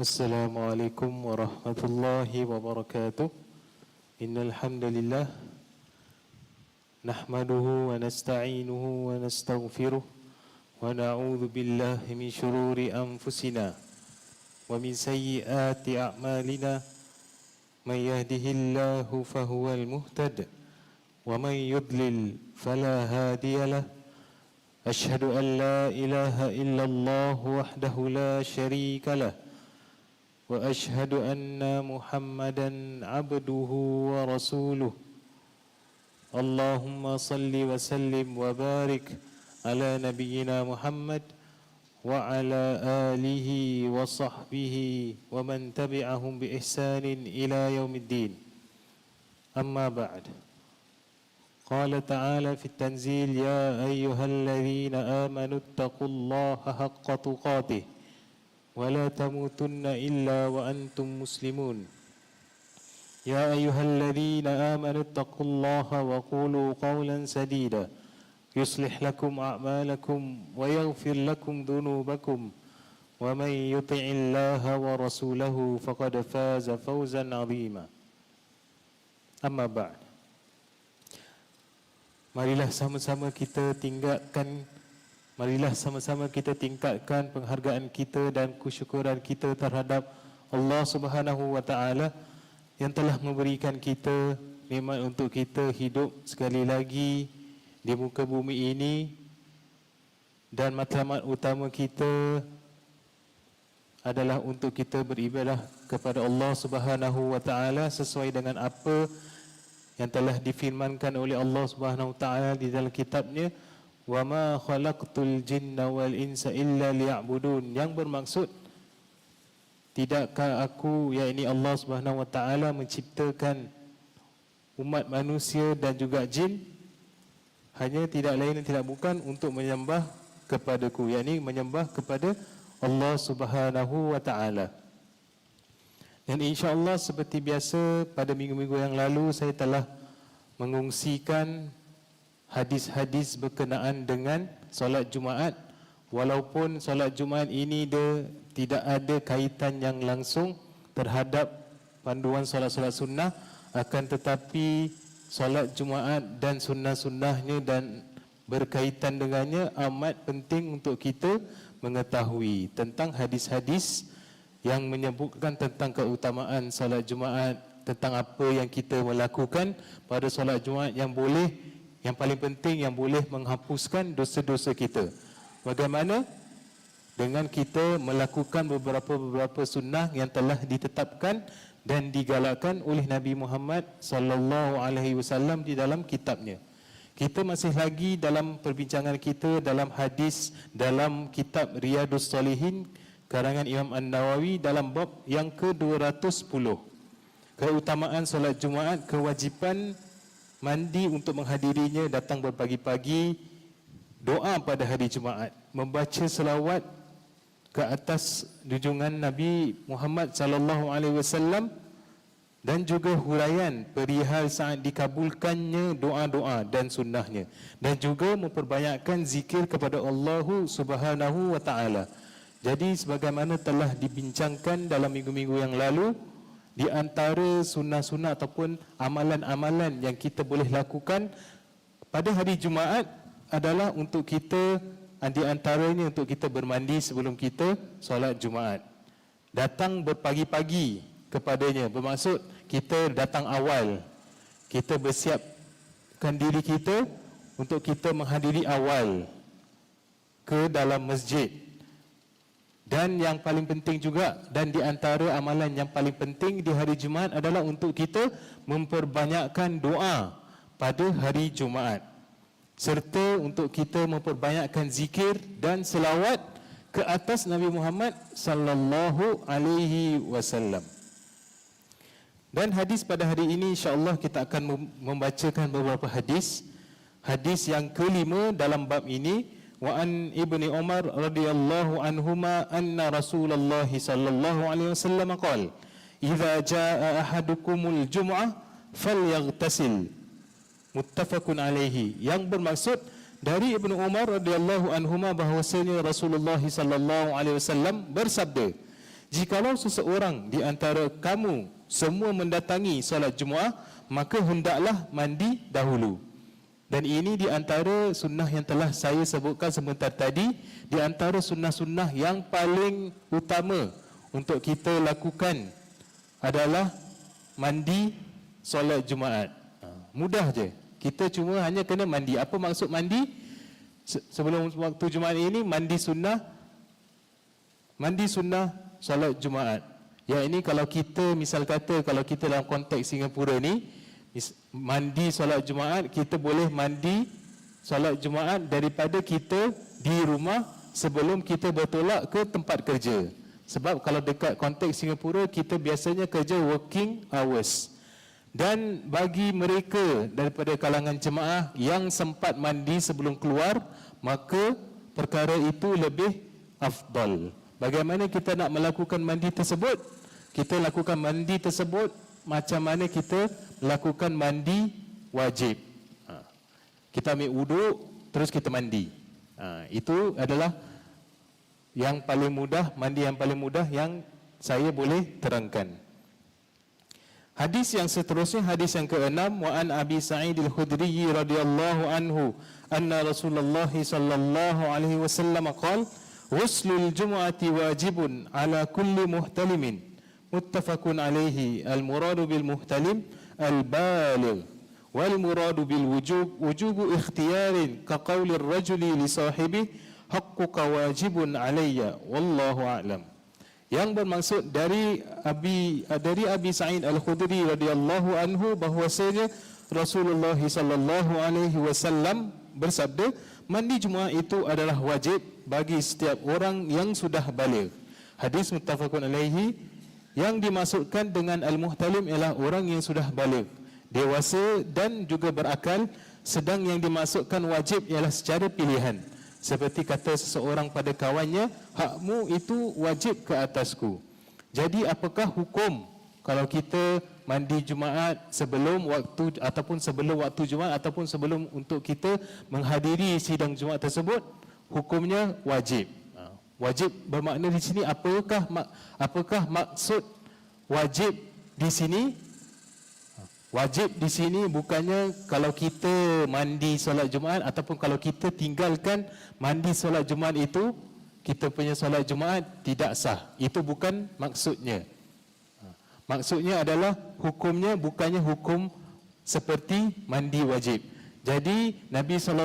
السلام عليكم ورحمة الله وبركاته. إن الحمد لله نحمده ونستعينه ونستغفره ونعوذ بالله من شرور أنفسنا ومن سيئات أعمالنا. من يهده الله فهو المهتد ومن يضلل فلا هادي له. أشهد أن لا إله إلا الله وحده لا شريك له. وأشهد أن محمدا عبده ورسوله. اللهم صل وسلم وبارك على نبينا محمد وعلى آله وصحبه ومن تبعهم بإحسان إلى يوم الدين. أما بعد قال تعالى في التنزيل يا أيها الذين آمنوا اتقوا الله حق تقاته. ولا تموتن الا وانتم مسلمون يا ايها الذين امنوا اتقوا الله وقولوا قولا سديدا يصلح لكم اعمالكم ويغفر لكم ذنوبكم ومن يطع الله ورسوله فقد فاز فوزا عظيما اما بعد Marilah sama-sama kita tinggalkan Marilah sama-sama kita tingkatkan penghargaan kita dan kesyukuran kita terhadap Allah Subhanahu wa taala yang telah memberikan kita nikmat untuk kita hidup sekali lagi di muka bumi ini. Dan matlamat utama kita adalah untuk kita beribadah kepada Allah Subhanahu wa taala sesuai dengan apa yang telah difirmankan oleh Allah Subhanahu wa taala di dalam kitabnya wa ma khalaqtul jinna wal insa illa liya'budun. Yang bermaksud tidakkah aku yakni Allah Subhanahu wa taala menciptakan umat manusia dan juga jin? Hanya tidak lain dan tidak bukan untuk menyembah kepadaku yakni menyembah kepada Allah Subhanahu wa taala. Dan insya-Allah seperti biasa pada minggu-minggu yang lalu saya telah mengungsikan hadis-hadis berkenaan dengan solat Jumaat. Walaupun solat Jumaat ini dia tidak ada kaitan yang langsung terhadap panduan solat-solat sunnah akan tetapi solat Jumaat dan sunnah-sunnahnya dan berkaitan dengannya amat penting untuk kita mengetahui tentang hadis-hadis yang menyebutkan tentang keutamaan solat Jumaat tentang apa yang kita melakukan pada solat Jumaat yang boleh yang paling penting yang boleh menghapuskan dosa-dosa kita. Bagaimana? Dengan kita melakukan beberapa-beberapa sunnah yang telah ditetapkan dan digalakkan oleh Nabi Muhammad sallallahu alaihi wasallam di dalam kitabnya. Kita masih lagi dalam perbincangan kita dalam hadis dalam kitab Riyadus Salihin karangan Imam An-Nawawi dalam bab yang ke-210. Keutamaan solat Jumaat, kewajipan mandi untuk menghadirinya datang berpagi-pagi doa pada hari Jumaat membaca selawat ke atas junjungan Nabi Muhammad sallallahu alaihi wasallam dan juga huraian perihal saat dikabulkannya doa-doa dan sunnahnya dan juga memperbanyakkan zikir kepada Allah Subhanahu wa taala. Jadi sebagaimana telah dibincangkan dalam minggu-minggu yang lalu di antara sunnah-sunnah ataupun amalan-amalan yang kita boleh lakukan pada hari Jumaat adalah untuk kita di antaranya untuk kita bermandi sebelum kita solat Jumaat. Datang berpagi-pagi kepadanya bermaksud kita datang awal. Kita bersiapkan diri kita untuk kita menghadiri awal ke dalam masjid dan yang paling penting juga dan di antara amalan yang paling penting di hari Jumaat adalah untuk kita memperbanyakkan doa pada hari Jumaat. Serta untuk kita memperbanyakkan zikir dan selawat ke atas Nabi Muhammad sallallahu alaihi wasallam. Dan hadis pada hari ini insya-Allah kita akan membacakan beberapa hadis. Hadis yang kelima dalam bab ini وعن ابن عمر رضي الله عنهما أن رسول الله صلى الله عليه وسلم قال إذا جاء أحدكم الجمعة فليغتسل متفق عليه yang bermaksud dari Ibnu Umar radhiyallahu anhuma bahwasanya Rasulullah sallallahu alaihi wasallam bersabda Jikalau seseorang di antara kamu semua mendatangi solat Jumaat, maka hendaklah mandi dahulu. Dan ini di antara sunnah yang telah saya sebutkan sebentar tadi, di antara sunnah-sunnah yang paling utama untuk kita lakukan adalah mandi solat Jumaat. Ha, mudah je. Kita cuma hanya kena mandi. Apa maksud mandi? Sebelum waktu Jumaat ini mandi sunnah mandi sunnah solat Jumaat. Yang ini kalau kita misal kata kalau kita dalam konteks Singapura ni mandi solat Jumaat kita boleh mandi solat Jumaat daripada kita di rumah sebelum kita bertolak ke tempat kerja. Sebab kalau dekat konteks Singapura kita biasanya kerja working hours. Dan bagi mereka daripada kalangan jemaah yang sempat mandi sebelum keluar, maka perkara itu lebih afdal. Bagaimana kita nak melakukan mandi tersebut? Kita lakukan mandi tersebut macam mana kita lakukan mandi wajib. Ha. Kita ambil wuduk, terus kita mandi. Ha. Itu adalah yang paling mudah, mandi yang paling mudah yang saya boleh terangkan. Hadis yang seterusnya hadis yang keenam wa an Abi Sa'id Al-Khudri radhiyallahu anhu anna Rasulullah sallallahu alaihi wasallam qala muttafaqun alaihi al muradu bil muhtalim al baligh wal muradu bil wujub wujubu ikhtiyarin ka qawli ar rajuli li sahibi haqquka wajibun alayya. Wallahu a'lam. Yang bermaksud dari Abi dari Abi Sa'id Al Khudri radhiyallahu anhu bahwasanya Rasulullah sallallahu alaihi wasallam bersabda mandi Jumaat itu adalah wajib bagi setiap orang yang sudah baligh. Hadis muttafaqun alaihi yang dimaksudkan dengan al-muhtalim ialah orang yang sudah balik, dewasa dan juga berakal, sedang yang dimaksudkan wajib ialah secara pilihan. Seperti kata seseorang pada kawannya, hakmu itu wajib ke atasku. Jadi apakah hukum kalau kita mandi Jumaat sebelum waktu ataupun sebelum waktu Jumaat ataupun sebelum untuk kita menghadiri sidang Jumaat tersebut hukumnya wajib. Wajib bermakna di sini apakah apakah maksud wajib di sini? Wajib di sini bukannya kalau kita mandi solat Jumaat ataupun kalau kita tinggalkan mandi solat Jumaat itu kita punya solat Jumaat tidak sah. Itu bukan maksudnya. Maksudnya adalah hukumnya bukannya hukum seperti mandi wajib. Jadi Nabi saw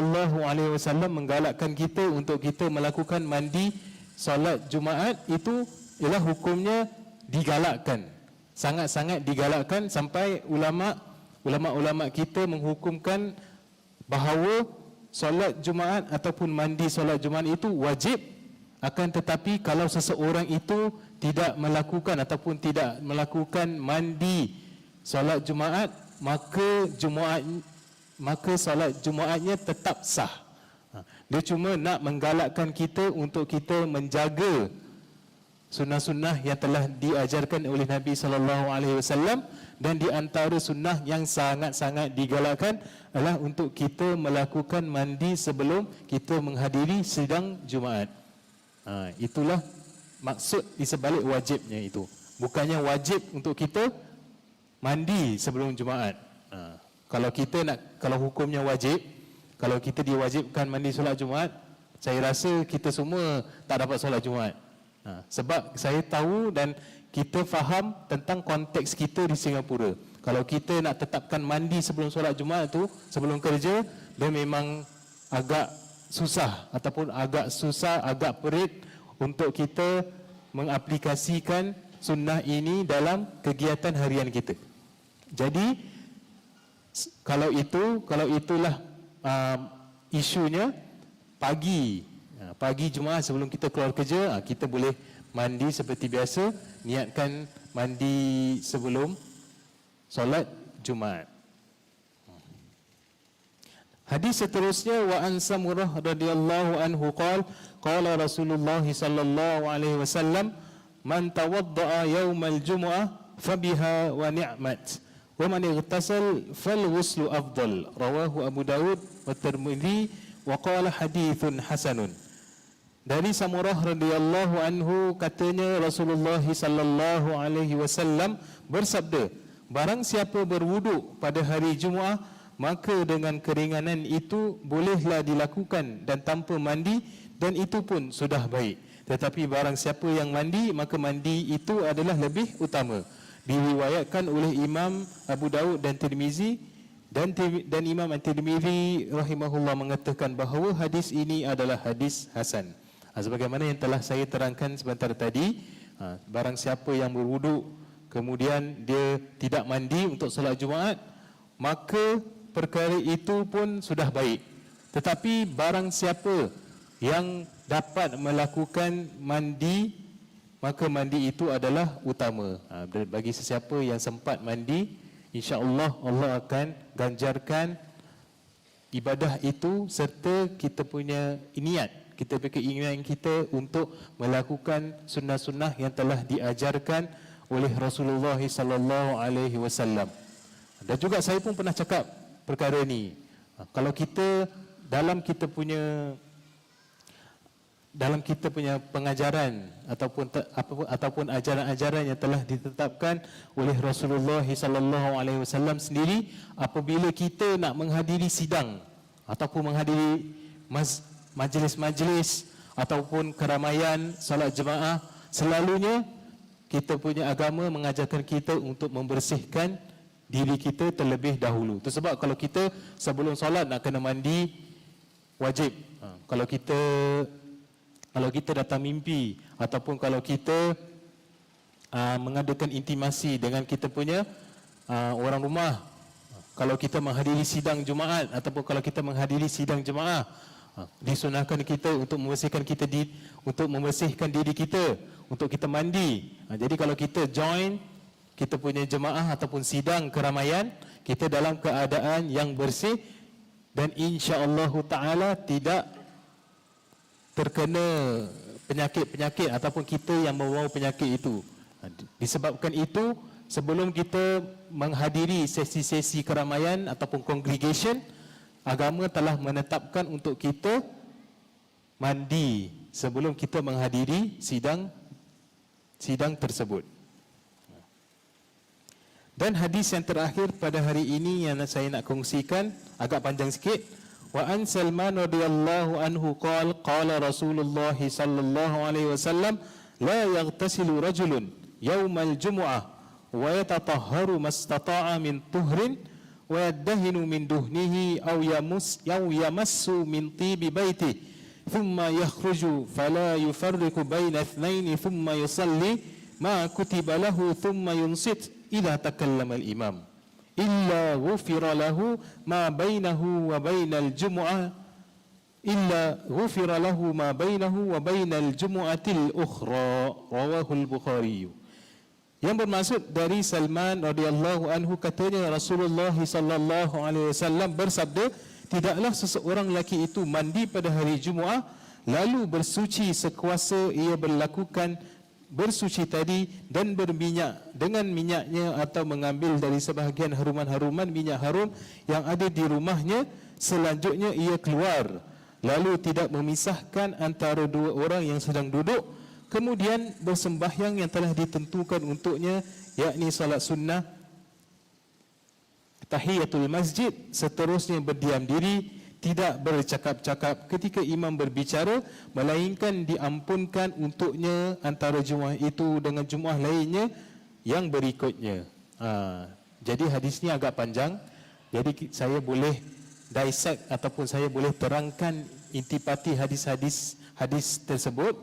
menggalakkan kita untuk kita melakukan mandi solat Jumaat itu ialah hukumnya digalakkan. Sangat-sangat digalakkan sampai ulama ulama-ulama kita menghukumkan bahawa solat Jumaat ataupun mandi solat Jumaat itu wajib akan tetapi kalau seseorang itu tidak melakukan ataupun tidak melakukan mandi solat Jumaat maka Jumaat maka solat Jumaatnya tetap sah. Dia cuma nak menggalakkan kita untuk kita menjaga sunnah-sunnah yang telah diajarkan oleh Nabi sallallahu alaihi wasallam dan di antara sunnah yang sangat-sangat digalakkan adalah untuk kita melakukan mandi sebelum kita menghadiri sidang Jumaat. Ha, itulah maksud di sebalik wajibnya itu. Bukannya wajib untuk kita mandi sebelum Jumaat. Ha, kalau kita nak, kalau hukumnya wajib, kalau kita diwajibkan mandi solat Jumaat, saya rasa kita semua tak dapat solat Jumaat. Ha, sebab saya tahu dan kita faham tentang konteks kita di Singapura. Kalau kita nak tetapkan mandi sebelum solat Jumaat tu, sebelum kerja, dia memang agak susah ataupun agak susah, agak perit untuk kita mengaplikasikan sunnah ini dalam kegiatan harian kita. Jadi kalau itu, kalau itulah uh, isunya pagi. Uh, pagi Jumaat sebelum kita keluar kerja, uh, kita boleh mandi seperti biasa, niatkan mandi sebelum solat Jumaat. Hadis seterusnya wa an Samurah radhiyallahu anhu qala qala Rasulullah sallallahu alaihi wasallam man tawaddaa yaumal jumu'ah fabiha wa ni'mat wa man ightasal fal ghuslu afdal rawahu Abu Dawud wa Tirmidzi wa qala hadithun hasanun. Dari Samurah radhiyallahu anhu katanya Rasulullah sallallahu alaihi wasallam bersabda barang siapa berwuduk pada hari Jumaat maka dengan keringanan itu bolehlah dilakukan dan tanpa mandi dan itu pun sudah baik. Tetapi barang siapa yang mandi maka mandi itu adalah lebih utama diriwayatkan oleh Imam Abu Daud dan Tirmizi dan dan Imam At-Tirmizi rahimahullah mengatakan bahawa hadis ini adalah hadis hasan Ha, sebagaimana yang telah saya terangkan sebentar tadi, ha, barang siapa yang berwuduk kemudian dia tidak mandi untuk solat Jumaat, maka perkara itu pun sudah baik. Tetapi barang siapa yang dapat melakukan mandi, maka mandi itu adalah utama. Ha, bagi sesiapa yang sempat mandi, insya-Allah Allah akan ganjarkan ibadah itu serta kita punya niat kita beri keinginan kita untuk melakukan sunnah-sunnah yang telah diajarkan oleh Rasulullah sallallahu alaihi wasallam. Dan juga saya pun pernah cakap perkara ini. Ha, kalau kita dalam kita punya dalam kita punya pengajaran ataupun ataupun ajaran-ajaran yang telah ditetapkan oleh Rasulullah sallallahu alaihi wasallam sendiri apabila kita nak menghadiri sidang ataupun menghadiri majlis-majlis ataupun keramaian salat jemaah selalunya kita punya agama mengajarkan kita untuk membersihkan diri kita terlebih dahulu. Itu sebab kalau kita sebelum solat nak kena mandi wajib. Ha, kalau kita kalau kita datang mimpi ataupun kalau kita uh, mengadakan intimasi dengan kita punya uh, orang rumah kalau kita menghadiri sidang Jumaat ataupun kalau kita menghadiri sidang jemaah Ha, disunahkan kita untuk membersihkan kita di untuk membersihkan diri kita untuk kita mandi. Jadi kalau kita join kita punya jemaah ataupun sidang keramaian, kita dalam keadaan yang bersih dan insya-Allah taala tidak terkena penyakit-penyakit ataupun kita yang membawa penyakit itu. Ha, disebabkan itu sebelum kita menghadiri sesi-sesi keramaian ataupun congregation, agama telah menetapkan untuk kita mandi sebelum kita menghadiri sidang sidang tersebut. Dan hadis yang terakhir pada hari ini yang saya nak kongsikan agak panjang sikit. وعن سلمان رضي الله عنه قال قال رسول الله صلى الله عليه وسلم لا يغتسل رجل يوم الجمعة ويتطهر ما استطاع من طهر ويدهن من دهنه أو يمس, أو يمس من طيب بيته ثم يخرج فلا يفرق بين اثنين ثم يصلي ما كتب له ثم ينصت. إذا تكلم الإمام. illa ghufira lahu ma bainahu wa bainal jumu'ah. Illa ghufira lahu ma bainahu wa bainal jumu'atil ukhra. Rawahul bukhari. Yang bermaksud dari Salman radhiyallahu anhu katanya Rasulullah sallallahu alaihi wasallam bersabda tidaklah seseorang lelaki itu mandi pada hari Jumaat lalu bersuci sekuasa ia berlakukan bersuci tadi dan berminyak dengan minyaknya atau mengambil dari sebahagian haruman-haruman minyak harum yang ada di rumahnya selanjutnya ia keluar. Lalu tidak memisahkan antara dua orang yang sedang duduk kemudian bersembahyang yang telah ditentukan untuknya yakni salat sunnah tahiyatul masjid seterusnya berdiam diri tidak bercakap-cakap ketika imam berbicara melainkan diampunkan untuknya antara jemaah itu dengan jemaah lainnya yang berikutnya ha, jadi hadis ini agak panjang jadi saya boleh dissect ataupun saya boleh terangkan intipati hadis-hadis hadis tersebut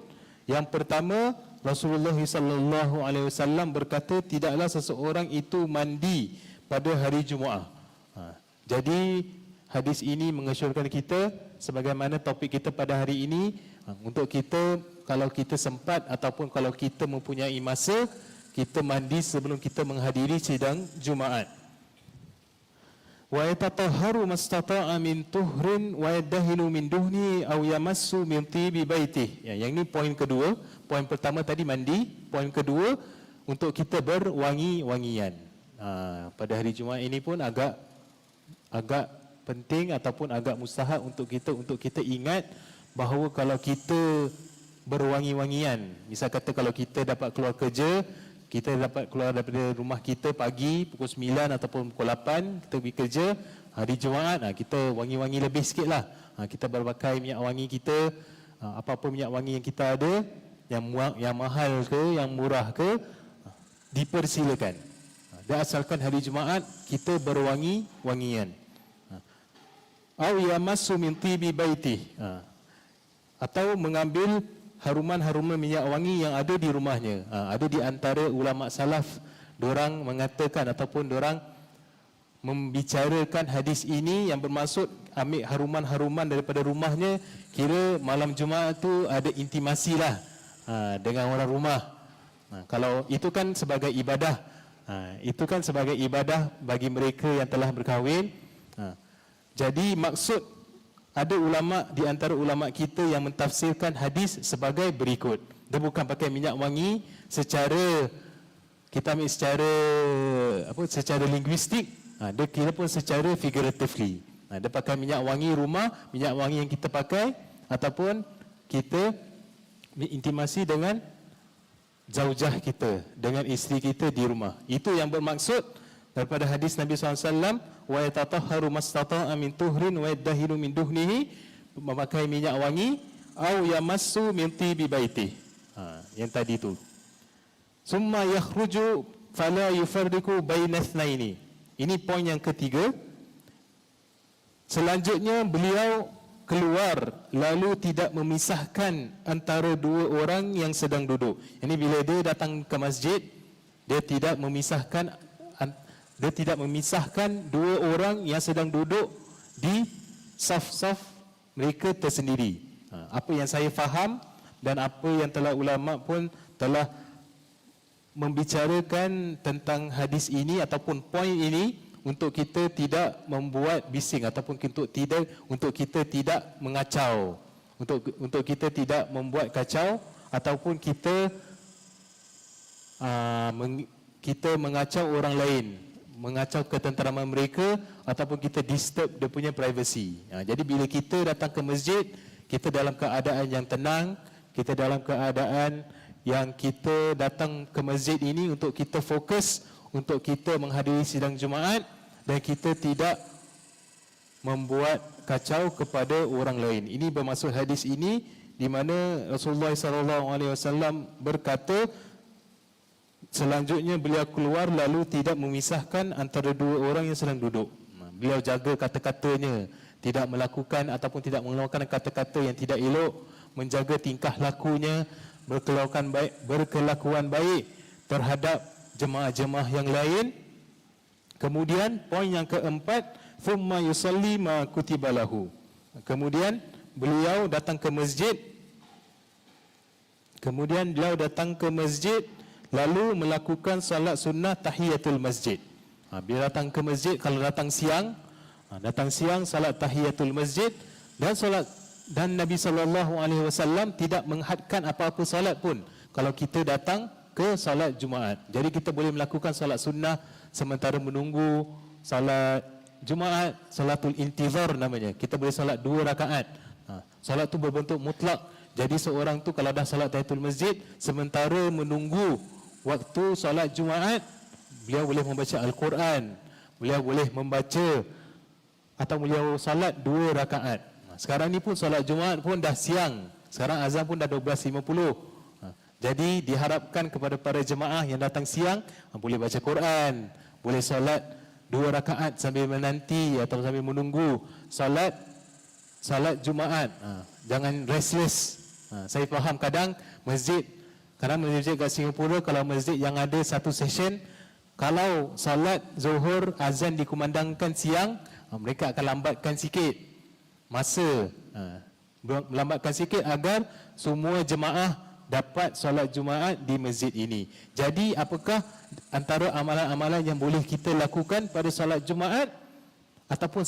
yang pertama Rasulullah sallallahu alaihi wasallam berkata tidaklah seseorang itu mandi pada hari Jumaat. Ha. Jadi hadis ini mengesyorkan kita sebagaimana topik kita pada hari ini ha, untuk kita kalau kita sempat ataupun kalau kita mempunyai masa kita mandi sebelum kita menghadiri sidang Jumaat wa yatatahharu mastata'a min tuhrin wa yadahinu min duhni aw yamassu min tibi baitih. Ya, yang ini poin kedua. Poin pertama tadi mandi, poin kedua untuk kita berwangi-wangian. Ha, pada hari Jumaat ini pun agak agak penting ataupun agak mustahak untuk kita untuk kita ingat bahawa kalau kita berwangi-wangian. Misal kata kalau kita dapat keluar kerja, kita dapat keluar daripada rumah kita pagi pukul 9 ataupun pukul 8, kita pergi kerja, hari Jumaat ha, kita wangi-wangi lebih sikit lah. Ha, kita berpakai minyak wangi kita, ha, apa-apa minyak wangi yang kita ada, yang, yang mahal ke, yang murah ke, dipersilakan. Dan asalkan hari Jumaat, kita berwangi-wangian. Au yamassu min tibi baiti. Ha. Atau mengambil haruman-haruman minyak wangi yang ada di rumahnya. Ha. Ada di antara ulama salaf, orang mengatakan ataupun orang membicarakan hadis ini yang bermaksud ambil haruman-haruman daripada rumahnya kira malam Jumaat tu ada intimasi lah ha, dengan orang rumah. Ha, kalau itu kan sebagai ibadah. Ha, itu kan sebagai ibadah bagi mereka yang telah berkahwin. Ha, jadi maksud ada ulama di antara ulama kita yang mentafsirkan hadis sebagai berikut. Dia bukan pakai minyak wangi secara kita ambil secara apa secara linguistik, ha, dia kira pun secara figuratively. Ha, dia pakai minyak wangi rumah, minyak wangi yang kita pakai ataupun kita intimasi dengan zaujah kita, dengan isteri kita di rumah. Itu yang bermaksud daripada hadis Nabi SAW wa yatatahharu mastata'a min tuhrin wa yadahilu min duhnihi memakai minyak wangi au yamassu min tibi baiti. Ha, yang tadi tu. Summa yakhruju fala baina ithnaini ini poin yang ketiga. Selanjutnya beliau keluar lalu tidak memisahkan antara dua orang yang sedang duduk. Ini bila dia datang ke masjid dia tidak memisahkan dia tidak memisahkan dua orang yang sedang duduk di saf-saf mereka tersendiri. Ha, apa yang saya faham dan apa yang telah ulama pun telah membicarakan tentang hadis ini ataupun poin ini untuk kita tidak membuat bising ataupun untuk tidak untuk kita tidak mengacau untuk untuk kita tidak membuat kacau ataupun kita uh, meng, kita mengacau orang lain mengacau ketenteraman mereka ataupun kita disturb dia punya privacy. Ha, jadi bila kita datang ke masjid, kita dalam keadaan yang tenang, kita dalam keadaan yang kita datang ke masjid ini untuk kita fokus untuk kita menghadiri sidang Jumaat dan kita tidak membuat kacau kepada orang lain. Ini bermaksud hadis ini di mana Rasulullah sallallahu alaihi wasallam berkata Selanjutnya beliau keluar lalu tidak memisahkan antara dua orang yang sedang duduk. Beliau jaga kata-katanya, tidak melakukan ataupun tidak mengeluarkan kata-kata yang tidak elok, menjaga tingkah lakunya, berkelakuan baik, berkelakuan baik terhadap jemaah-jemaah yang lain. Kemudian poin yang keempat, thumma yusalli ma kutibalahu. Kemudian beliau datang ke masjid. Kemudian beliau datang ke masjid lalu melakukan salat sunnah tahiyatul masjid. Ha, bila datang ke masjid, kalau datang siang, ha, datang siang salat tahiyatul masjid dan salat dan Nabi sallallahu alaihi wasallam tidak menghadkan apa-apa salat pun kalau kita datang ke salat Jumaat. Jadi kita boleh melakukan salat sunnah sementara menunggu salat Jumaat, salatul intizar namanya. Kita boleh salat dua rakaat. Ha, salat tu berbentuk mutlak. Jadi seorang tu kalau dah salat tahiyatul masjid sementara menunggu waktu solat Jumaat beliau boleh membaca Al-Quran, beliau boleh membaca atau beliau solat dua rakaat. Sekarang ni pun solat Jumaat pun dah siang. Sekarang azan pun dah 12.50. Ha, jadi diharapkan kepada para jemaah yang datang siang ha, boleh baca Quran, boleh solat dua rakaat sambil menanti atau sambil menunggu solat solat Jumaat. Ha, jangan restless. Saya faham kadang masjid kerana masjid kat Singapura kalau masjid yang ada satu session kalau salat zuhur azan dikumandangkan siang ha, mereka akan lambatkan sikit masa melambatkan sikit agar semua jemaah dapat solat Jumaat di masjid ini. Jadi apakah antara amalan-amalan yang boleh kita lakukan pada solat Jumaat ataupun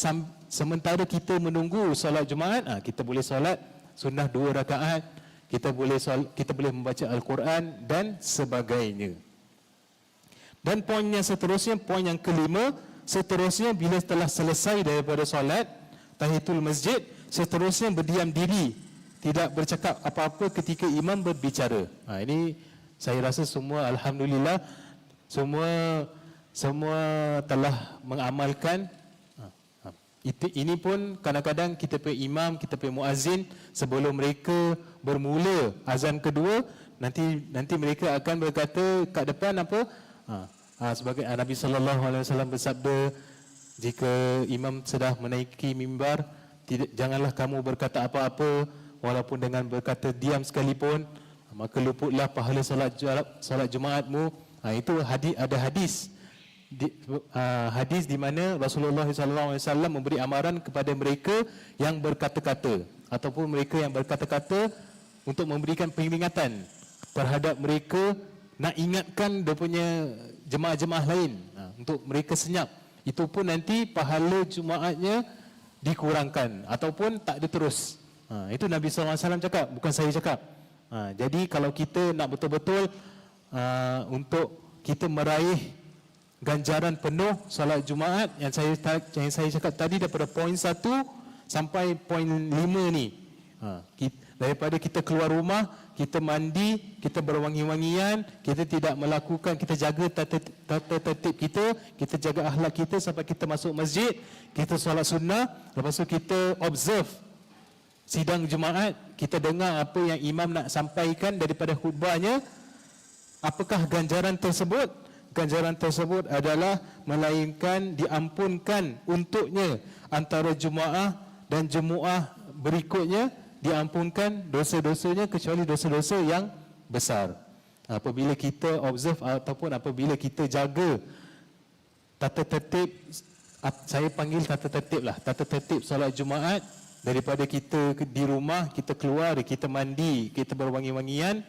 sementara kita menunggu solat Jumaat, ha, kita boleh solat sunnah dua rakaat kita boleh kita boleh membaca al-Quran dan sebagainya. Dan poin yang seterusnya, poin yang kelima, seterusnya bila telah selesai daripada solat tahiyatul masjid, seterusnya berdiam diri, tidak bercakap apa-apa ketika imam berbicara. Ha, ini saya rasa semua alhamdulillah semua semua telah mengamalkan. Itu ini pun kadang-kadang kita pe imam, kita pe muazin sebelum mereka bermula azan kedua nanti nanti mereka akan berkata kat depan apa? Ha, ha, sebagai Nabi sallallahu alaihi wasallam bersabda jika imam sudah menaiki mimbar tidak janganlah kamu berkata apa-apa walaupun dengan berkata diam sekalipun maka luputlah pahala salat salat Jumaatmu ha, itu hadis ada hadis di, uh, hadis di mana Rasulullah SAW memberi amaran kepada mereka yang berkata-kata ataupun mereka yang berkata-kata untuk memberikan peringatan terhadap mereka nak ingatkan dia punya jemaah-jemaah lain. Uh, untuk mereka senyap. Itu pun nanti pahala Jumaatnya dikurangkan ataupun tak ada terus. Uh, itu Nabi SAW cakap bukan saya cakap. Uh, jadi kalau kita nak betul-betul uh, untuk kita meraih ganjaran penuh solat Jumaat yang saya yang saya cakap tadi daripada poin 1 sampai poin 5 ni. Ha, kita, daripada kita keluar rumah, kita mandi, kita berwangi-wangian, kita tidak melakukan, kita jaga tata, tertib kita, kita jaga akhlak kita sampai kita masuk masjid, kita solat sunnah, lepas tu kita observe sidang Jumaat, kita dengar apa yang imam nak sampaikan daripada khutbahnya, apakah ganjaran tersebut? Ganjaran tersebut adalah melainkan diampunkan untuknya antara jemaah dan jemaah berikutnya diampunkan dosa-dosanya kecuali dosa-dosa yang besar. Apabila kita observe ataupun apabila kita jaga tata tertib saya panggil tata tertib lah tata tertib solat Jumaat daripada kita di rumah kita keluar kita mandi kita berwangi-wangian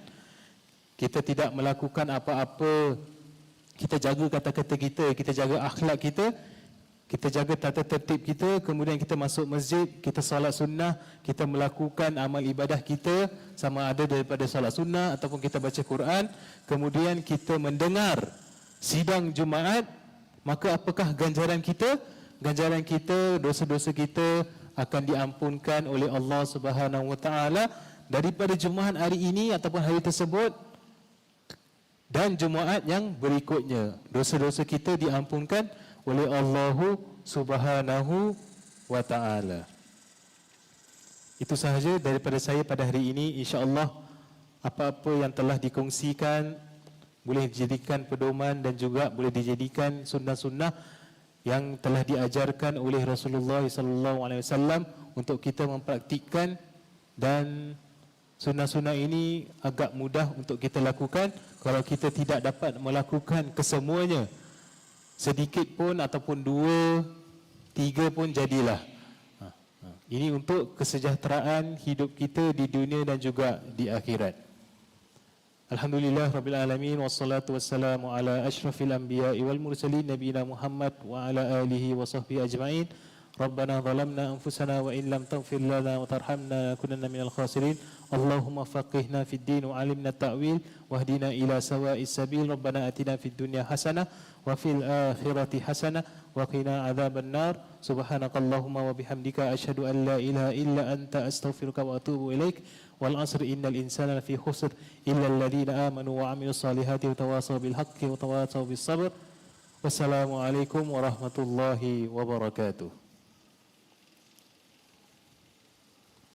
kita tidak melakukan apa-apa kita jaga kata-kata kita, kita jaga akhlak kita, kita jaga tata tertib kita, kemudian kita masuk masjid, kita solat sunnah, kita melakukan amal ibadah kita sama ada daripada solat sunnah ataupun kita baca Quran, kemudian kita mendengar sidang Jumaat, maka apakah ganjaran kita? Ganjaran kita, dosa-dosa kita akan diampunkan oleh Allah Subhanahu Wa Taala daripada Jumaat hari ini ataupun hari tersebut dan Jumaat yang berikutnya. Dosa-dosa kita diampunkan oleh Allah Subhanahu wa taala. Itu sahaja daripada saya pada hari ini. insya-Allah apa-apa yang telah dikongsikan boleh dijadikan pedoman dan juga boleh dijadikan sunnah-sunnah yang telah diajarkan oleh Rasulullah sallallahu alaihi wasallam untuk kita mempraktikkan. Dan Sunnah-sunnah ini agak mudah untuk kita lakukan kalau kita tidak dapat melakukan kesemuanya sedikit pun ataupun dua tiga pun jadilah. Ha, ha. Ini untuk kesejahteraan hidup kita di dunia dan juga di akhirat. Alhamdulillah Rabbil Alamin Wassalatu wassalamu ala ashrafil anbiya wal mursalin Nabi Muhammad wa ala alihi wa sahbihi ajma'in. Rabbana zalamna anfusana wa in lam tawfir lana wa tarhamna kunanna minal khasirin. اللهم فقهنا في الدين وعلمنا التأويل واهدنا إلى سواء السبيل. ربنا أتنا في الدنيا حسنة وفي الآخرة حسنة وقنا عذاب النار. سبحانك اللهم وبحمدك أشهد أن لا إله إلا أنت أستغفرك وأتوب إليك. والعصر إن الإنسان في خسر إلا الذين آمنوا وعملوا الصالحات وتواصوا بالحق وتواصوا بالصبر. والسلام عليكم ورحمة الله وبركاته.